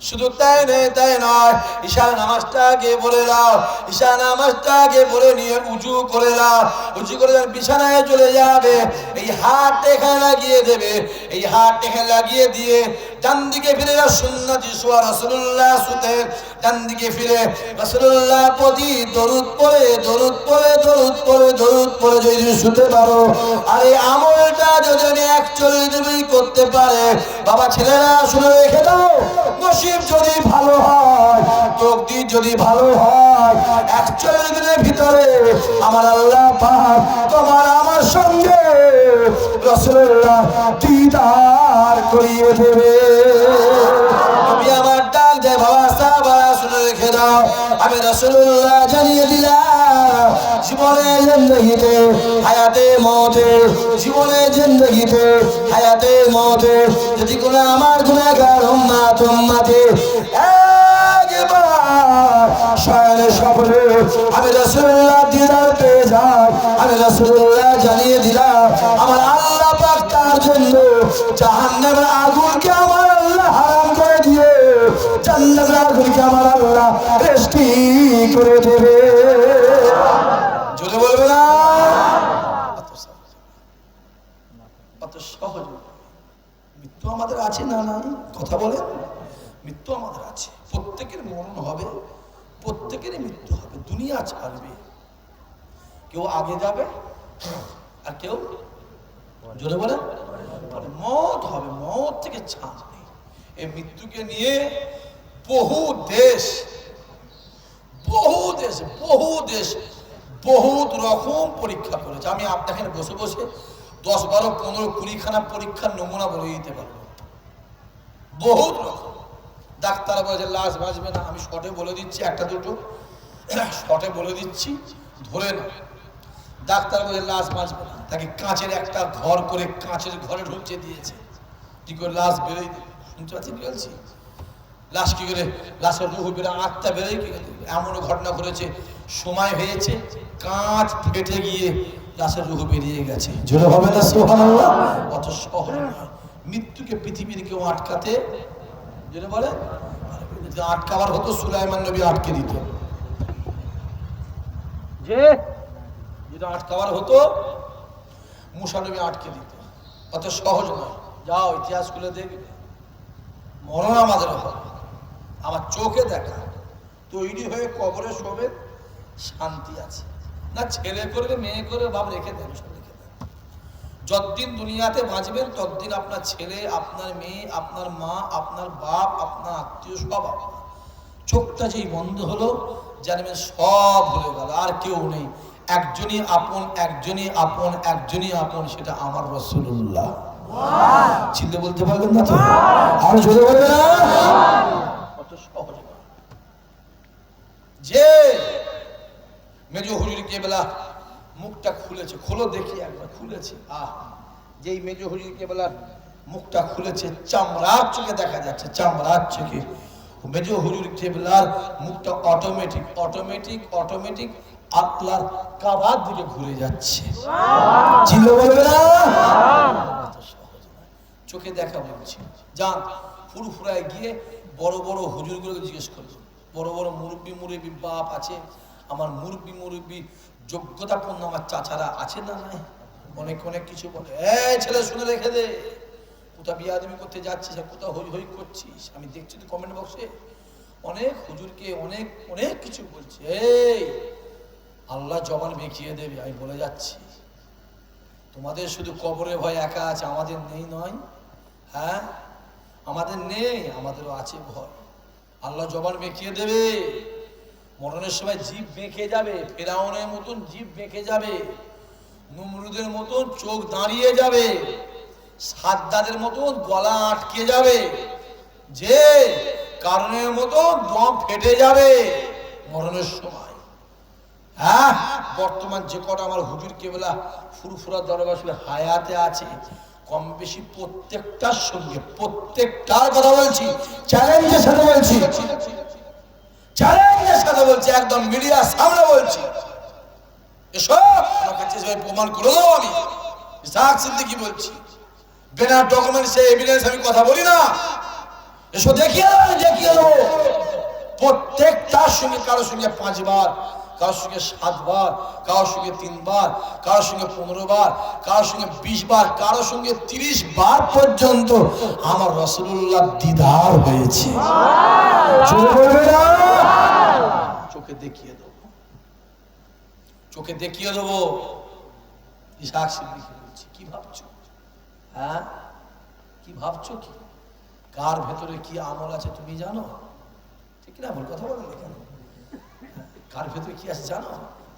শুধু তাই নয় তাই নয়। ঈশা নামাজটাকে বলে দাও ঈশা নামাজটাকে বলে নিয়ে উঁচু করে দাও উঁচু করে যখন বিছানায় চলে যাবে। এই হাত এখানে লাগিয়ে দেবে। এই হাত এখানে লাগিয়ে দিয়ে ডান দিকে ফিরে সুন্নতি সোয়া রসুল্লাহ সুতে ডান ফিরে রসুল্লাহ প্রতি দরুদ পড়ে দরুদ পড়ে দরুদ পড়ে দরুদ পড়ে যদি শুতে পারো। আর আমলটা যদি একচল্লিশ দিনই করতে পারে, বাবা ছেলেরা শুনে রেখে দাও, নসিব যদি ভালো হয় তকদি যদি ভালো হয়, একচল্লিশ দিনের ভিতরে আমার আল্লাহ পাক তোমার রসুল্লাহ দিদার করিয়ে দেবে। আমি আমার ডাক দেয় বাবা সাহাবারা শুনে রেখে দাও। আমি রসুল্লাহ জানিয়ে দিলাম, জীবনে জিন্দগিতে, হায়াতে, মতে, জীবনে জিন্দগিতে, হায়াতে, মতে, যদি কোনো আমার গুণাগার উম্মাতে একবার শয়নে স্বপ্নে আমি রসুল্লাহ দিদার পেয়ে যাই, আমি রসুল্লাহ জানিয়ে দিলাম, আমার জন্য জাহান্নামের আগুনকে আমার আল্লাহ হারাম করে দিয়ে জান্নাতের আগুনকে আমার আল্লাহ রেস্টি করে দেবে। জোরে বলবে না? সহজ। মৃত্যু আমাদের আছে না নাই? কথা বলে মৃত্যু আমাদের আছে। প্রত্যেকের মরণ হবে, প্রত্যেকেরই মৃত্যু হবে। দুনিয়া ছাড়বে। কেউ আগে যাবে আর কেউ জোরে বলে পরে মত হবে মত থেকে ছাড় নেই। এই মৃত্যুকে নিয়ে বহু দেশ বহু দেশ বহু দেশ বহুত রকম পরীক্ষা করেছে। আমি আপনাকে বসে বসে দশ, বারো, পনেরো, কুড়িখানা পরীক্ষার নমুনা বলে দিতে পারব। বহুত রকম। ডাক্তার বলেছে, লাশ বাঁচবে না। আমি শর্টে বলে দিচ্ছি, একটা দুটো। শর্টে বলে দিচ্ছি, ধরে না ডাক্তার বলে, লাশ বাঁচবে না। তাকে কাঁচের একটা ঘর করে কাঁচের ঘরে ঢুকছে দিয়েছে। কি করে লাশ বেরোই শুনতে পাচ্ছি বলছি, লাশ কি করে, লাশের রুহ বেরো আত্মা বেরোয় কি এমনও ঘটনা ঘটেছে। সময় হয়েছে, কাঁচ ফেটে গিয়ে লাশের রুহ বেরিয়ে গেছে। জোরে হবে না, সুবহানাল্লাহ। অত সহজ নয় মৃত্যুকে পৃথিবীর কেউ আটকাতে যেটা বলে আটকাবার হতো সুলাইমান নবী আটকে দিত। যে যেটা আটকাবার হতো মুসা নবী আটকে দিত। অত সহজ নয়। যাও ইতিহাস খুলে দেখবে। মরণ আমাদের হবে। আমার চোখে দেখা। তৈরি হয়ে কবরে শোবে, শান্তি আছে। না ছেলে করবে, মেয়ে করবে, বাপ রেখে দেন রেখে দেন। যতদিন দুনিয়াতে বাঁচবেন, ততদিন আপনার ছেলে, আপনার মেয়ে, আপনার মা, আপনার বাপ, আপনার আত্মীয়, সব আপনার। চোখটা যেই বন্ধ হলো জানবেন সব ভুলে গেল, আর কেউ নেই। একজনই আপন একজনই আপন একজনই আপন, সেটা আমার রসুল্লাহ চিনতে বলতে পারবেন না তো? আর জোরে বলবে না? যে মেজ হুজুর কেবলা মুখটা খুলেছে, খোলো দেখি একবার, খুলেছে। আহ, যেই মেজ হুজুর কেবলা মুখটা খুলেছে, চামড়ার চোখে দেখা যাচ্ছে, চামড়ার চোখে। মেজ হুজুর কেবলার মুখটা অটোমেটিক অটোমেটিক অটোমেটিক আতলার কাবার দিকে ঘুরে যাচ্ছে। বলবে না। চোখে দেখা বলছি। যান ফুরফুরায় গিয়ে বড় বড় হুজুরগুলোকে জিজ্ঞেস করবেন বড় বড় মুরব্বী মুরব্বী বাপ আছে। আমার মুরব্বী মুরব্বী যোগ্যতাপূর্ণ আমার চাচারা আছে না নাই? অনেক অনেক কিছু বলে এই ছেলে শুনে রেখে দে। কোথাও বিয়ে আদমি করতে যাচ্ছিস আর কোথাও হই হই করছিস? আমি দেখছি তো কমেন্ট বক্সে অনেক হুজুরকে অনেক অনেক কিছু বলছে। এই আল্লাহ জবান বেঁকিয়ে দেবে, আমি বলে যাচ্ছি। তোমাদের শুধু কবরে ভয় একা আছে, আমাদের নেই নয়। হ্যাঁ? আমাদের নেই, আমাদেরও আছে ভয়। আল্লাহ জবান বেঁকিয়ে দেবে। মরণের সময় জীব বেঁকে যাবে, ফেরাউনের মতন জীব বেঁকে যাবে, নুমরুদের মতন চোখ দাঁড়িয়ে যাবে, সাদ্দাদের মতন গলা আটকে যাবে, যে কারণের মতন দম ফেটে যাবে মরণের সময়। হ্যাঁ বর্তমান যে কটা আমার হুজুর কেবলা ফুরফুরা দরবার হায়াতে আছে, কম বেশি প্রত্যেকটার সঙ্গে, প্রত্যেকটার কথা বলছি, চ্যালেঞ্জের সাথে বলছি, চ্যালেঞ্জের সাথে বলছি, একদম মিডিয়ার সামনে বলছি। এসব প্রমাণ করে দাও আমি। ইসাক সিদ্দিকি বলছি, বিনা ডকুমেন্টসে এভিডেন্স আমি কথা বলি না। এসো দেখিয়ে দেবো দেখিয়ে দেবো। প্রত্যেকটার সঙ্গে, কারোর সঙ্গে পাঁচবার কারোর সঙ্গে সাতবার কারোর সঙ্গে তিনবার কারোর সঙ্গে পনেরো বার কারোর সঙ্গে বিশ বার কারোর সঙ্গে তিরিশ বার পর্যন্ত আমার রসুল্লাহ দিদার হয়েছে? চোখে দেখিয়ে দেবো। চোখে দেখিয়ে দেবো। ইসাক সিদ্দিকী বলছি কি ভাবছ? হ্যাঁ? কি ভাবছ কি? কার ভেতরে কি আমল আছে তুমি জানো? ঠিক না আমার কথা বলেন না কার ভেতরে কি আছে জানো?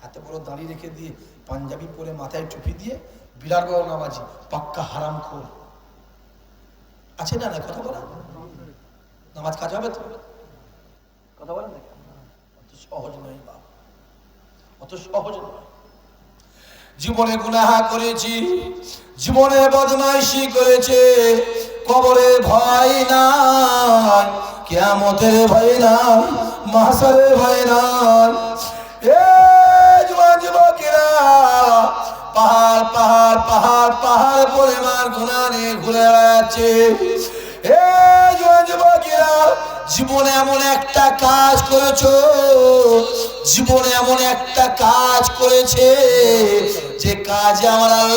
এত বড় দাঁড়িয়ে রেখে দিয়ে পাঞ্জাবি পরে মাথায় টুপি দিয়ে বিরাট বড় নামাজি, পাক্কা হারাম খোর। আছে না না কথা বলেন নামাজ কাজ হবে তো? কথা বলেন? অত সহজ নয় বাপ। অত সহজ নয়। জীবনে গুনাহা করেছি, জীবনে বদমাইশি করেছে, কবরে ভয় নাই, কেয়ামতের ভয় নাই মাসারের নাই এ জুয়ান যুবকেরা, পাহাড় পাহাড় পাহাড় পাহাড় পরিমাণ গুণা নিয়ে ঘুরে বেড়াচ্ছে। এ জুয়ান যুবকেরা, জীবনে এমন একটা কাজ করেছ, জীবনে এমন একটা কাজ করেছে, যে কাজে আমার আল্লাহ